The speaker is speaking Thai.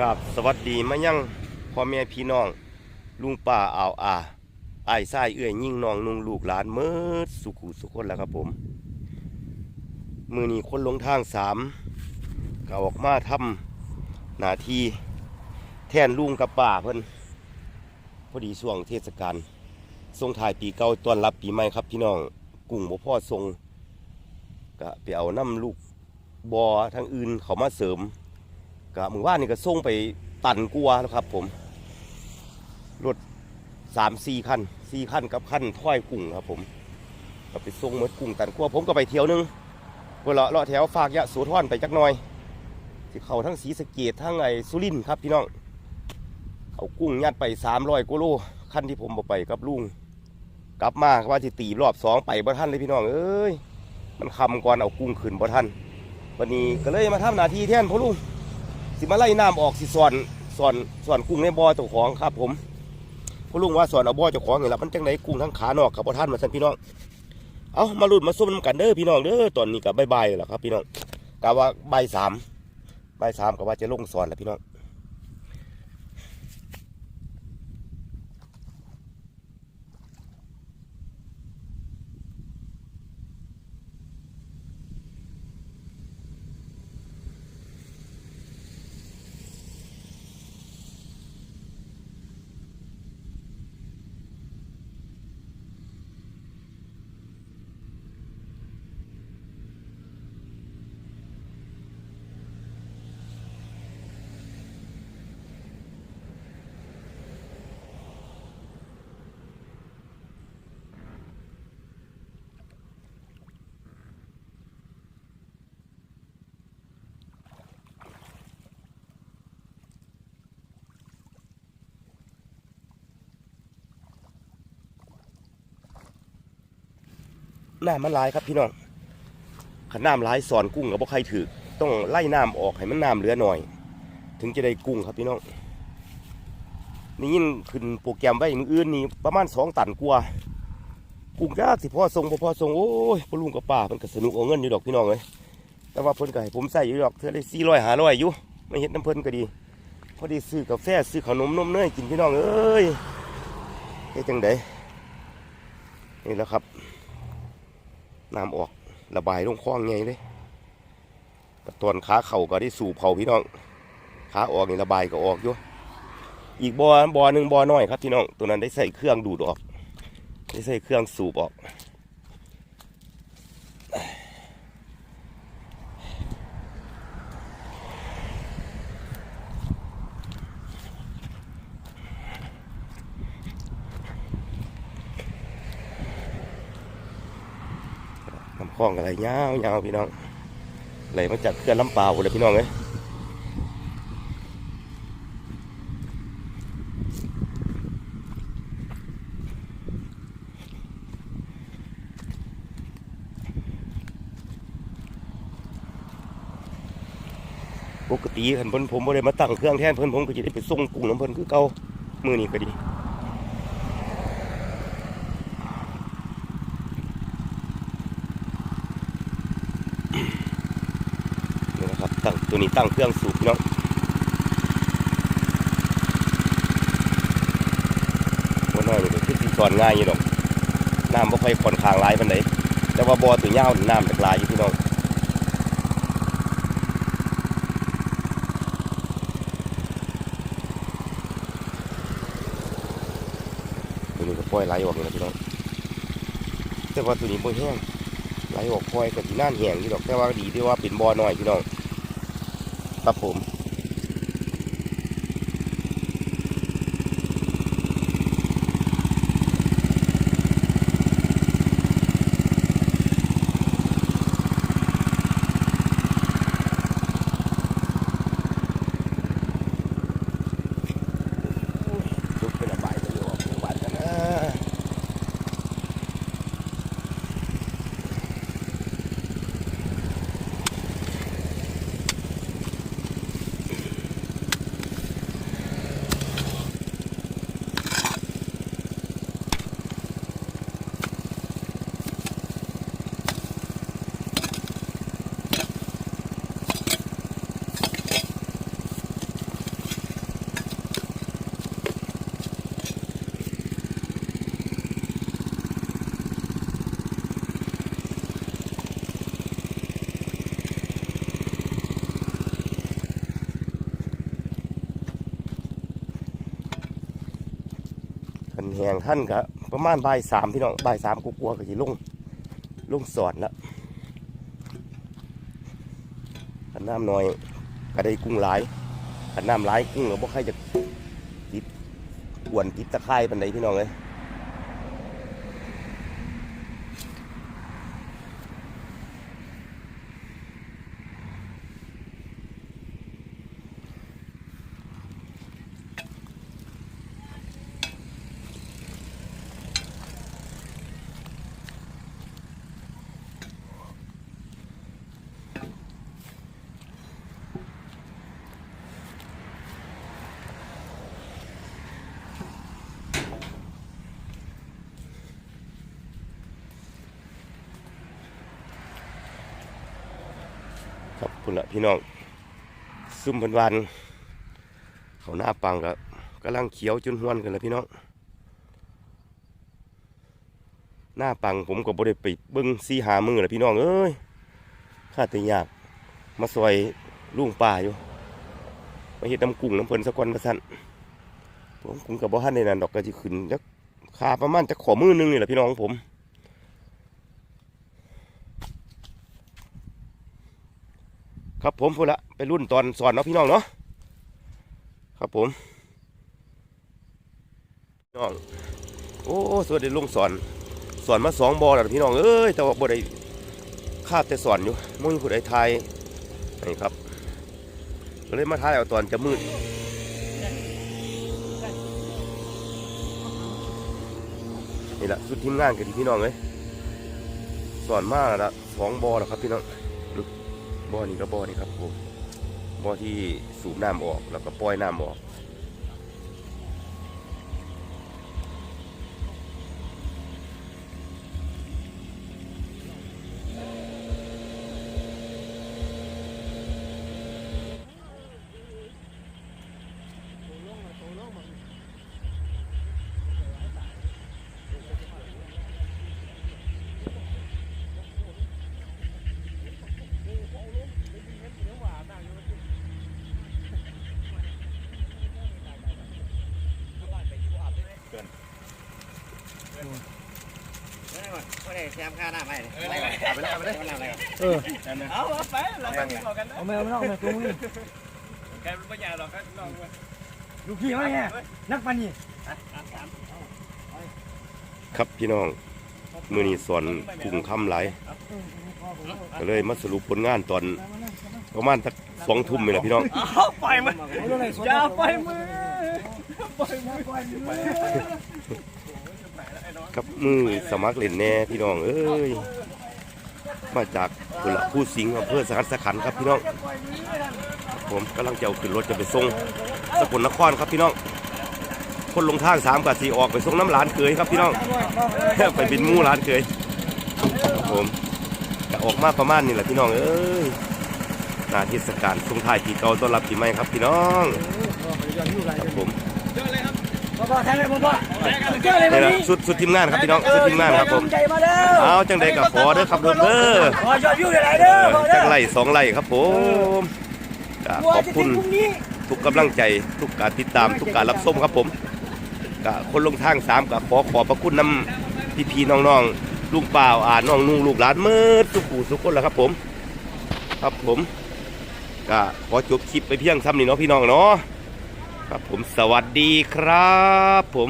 กับสวัสดีมายังพ่อแม่พี่น้อง ลุงป้าอ่าวอ่าอ้ายซ้ายเอื้อยยิ่งน้องนุ่งลูกหลานเมิดสุขุสุขคนแล้วครับผม มือนี้คนลงทางสามก็ออกมาทำหนาทีแทนลุงกับป้าเพิ่นพอดีช่วงเทศกาลส่งถ่ายปีเก่าต้อนรับปีใหม่ครับพี่น้องกุ้งบ่พ่อทรงก็ไปเอาน้ำลูกบอทางอื่นเขามาเสริม ก็มือว่านนี่ก็ส่งไปตันกลัวแล้วครับ ผมรถสามสี่คันสี่คันกับคันถ้อยกุ้งครับ ผมก็ไปส่งหมดกุ้งตันกลัว ผมก็ไปเที่ยวหนึงเวลาเลาะแถวฝากยะโสธรไปจักหน่อยที่เขาทั้งสีสเกตทั้งไอ้สุรินครับพี่น้องเอากุ้งยัดไปสามร้อยกิโลคันที่ผมบอไปกับลุงกลับมาว่าจะตีรอบสองไปบ่ท่านเลยพี่น้องเอ้ยมันคำก่อนเอากุ้งขึ้นบ่ท่านวันนี้ก็เลยมาทำหน้าที่แทนพ่อลุง สิมาไล่น้ำออกสิสอนสอนสอนกุ้งในบ่อเจ้าของครับผมพ่อลุงว่าสอนเอาบ่อเจ้าของนี่แหละมันจังไหนกุ้งทั้งขานอกกับพ่อท่านมาสั่นพี่น้องเอามาลุดมาส้มน้ำกันเด้อพี่น้องเด้อตอนนี้กับใบายๆแล้วครับพี่น้องกะว่าใบสามใบสามกับว่าจะลงสอนแล้วพี่น้อง น้ำมันลายครับพี่น้องขันน้ำลายสอนกุ้งกับพวกใครถือต้องไล่น้ำออกให้มันน้ำเหลือหน่อย ถึงจะได้กุ้งครับพี่น้องนี่ยินขึ้นโปรแกรมไว้มืออื่นนี่ประมาณสองตันกว่ากุ้งยากสิพ่อทรงบ่พ่อทรงโอ้ยพ่อลุงกับป้ามันก็สนุกเอาเงินอยู่ดอกพี่น้องเลยแต่ว่าเพิ่นก็ให้ผมใส่อยู่ดอกเท่าได้สี่ร้อยหาร้อยอยู่ไม่เห็นน้ำเพิ่นก็ดีพอดีซื้อกาแฟซื้อขนมนมเนยกินพี่น้องเอ้ยเฮ็ดจังไดนี่แหละครับ น้ำออกระบายลงคลองไงเลยตอนขาเข่าก็ได้สู่เผาพี่น้องขาออกนี่ระบายก็ออกอยู่อีกบอ่อบอหนึ่งบ่อน้อยครับพี่น้องตัวนั้นได้ใส่เครื่องดูดออก ได้ใส่เครื่องสูบออก ลองอะไรยาวยาวพี่น้องไหลมาจากเครื่องลำเปล่าเลยพี่น้องเอ้ยปกติคันเพิ่นผมบ่ได้มาตั้งเครื่องแทนเพิ่นผมก็จะได้ไปส่งกุ้งน้ำเพิ่นคือเก่ามือนี้ก็ดีนี่นะครับ ตั้งตัวนี้ตั้งเครื่องสูบเนาะบ่น้อยนี่ก็คือสิสอนง่ายอยู่ดอกน้ำบ่ค่อยค่อนข้างหลายปานใดแต่ว่าบ่อตัวยาวนี่น้ำจักลายอยู่พี่น้องตัวนี้ก็ปล่อยไหลออกเลยนะพี่น้องแต่ว่าตัวนี้บ่แห้งไหลออกปล่อยกับที่น่านแห้งอยู่ดอกแต่ว่าดีที่ว่าเป็นบ่อน้อยพี่น้อง ครับผมลุกไประบายไปอยู่ออกหมู่บ้านกันนะ น หงท่านก็ประมาณบ่ายสามพี่น้องบ่ายสามกลัวาๆก็สิลงลงสอนแล้วขันน้ำน้อยก็ได้กุ้งหลายขันน้ำหลายกุ้งก็บ่ใครจะติดอ้วนติดตะไคร่ปันใดพี่น้องเลย ครับคุณละพี่น้อง ซุ่มพันวันเขาหน้าปังกับกำลังเขียวจนหวนกันแล้วพี่น้อง หน้าปังผมก็บ่ได้ไปเบิ้งซีหามือแล้วพี่น้องเอ้ยข้าแต่ยากมาซอยลุงป่าอยู่มาเฮ็ดน้ำกุ้งน้ำเพิ่นสักวันมาสั่นผมกุ้งกับบ่ทันในนั้นดอกก็สิขึ้นจักขาประมาณจะขอมือหนึงนี่แหละพี่น้องผม ครับผมพูดละไปรุ่นตอนสอนเนาะพี่น้องเนาะครับผมพี่น้องโอ้สวัสดีลุงสอนสอนมาสองบอแล้วพี่น้องเอ้ยแต่ว่าบ่ได้คาดแต่สอนอยู่มุ่งผู้ใดทายนี่ครับก็เลยมาทายเอาตอนจะมืดนี่แหละสุดทีมงานกันดีพี่น้องเลยสอนมากแล้วสองบอแล้วครับพี่น้อง บ่อนี้ก็บ่อนี้ครับผมบ่อที่สูบน้ำออกแล้วก็ปล่อยน้ำออก ไม่ได้แซมค่าหน้าไม่เลยเอาไปเลยเอาไปเลยเออเอาไปเราไปบอกกันนะเอาไม่เอาไม่เอาไม่ตัวมือแกไม่อยากหรอกครับน้องลูกพี่เขาเนี่ยนักปันนี่ครับพี่น้องมือนี้สอนกุ้งคำไหลายก็เลยมาสรุปผลงานตอนประมาณสักสองทุ่มนี่แหละพี่น้องเอาปล่อยมันอย่าปล่อยมือค รับมือสมัครเล่นแน่พี่น้องเอ้ยมาจากพุ่นละผู้สิงห์อำเภอสหัสขันครับพี่น้อง ผมกำลังจะเอาขึ้นรถจะไปส่งสกลนครครับพี่น้อง คนลงทางสามกับสี่ออกไปส่งน้ำหลานเคยครับพี่น้องไปบินมู่หลานเคยครับผมก็ออกมาประมาณนี้แหละพี่น้องเอ้ยนาเทศกาลส่งท้ายปีเก่าต้อนรับปีใหม่ครับพี่น้องครับผม นี่นะชุดชุดทีมงานครับพี่น้องชุดทีมงานครับผมเอาจังใดกับขอเด้อครับเด้อเด้อขอยอดวิวหลายๆเด้อพ่อเด้จังไล่สองไล่ครับผมขอบคุณทุกกำลังใจทุกการติดตามทุกการรับชมครับผมก็คนลงทางสามก็ขอขอบพระคุณน้ำพี่พี่น้องๆลุงเปล่าอ่าน้องนุ่งลูกหลานเมื่อทุกผู้ทุกคนแล้วครับผม ครับผมก็ขอจบคลิปไปเพียงซ้ำนี้เนาะพี่น้องเนาะ ครับผมสวัสดีครับผม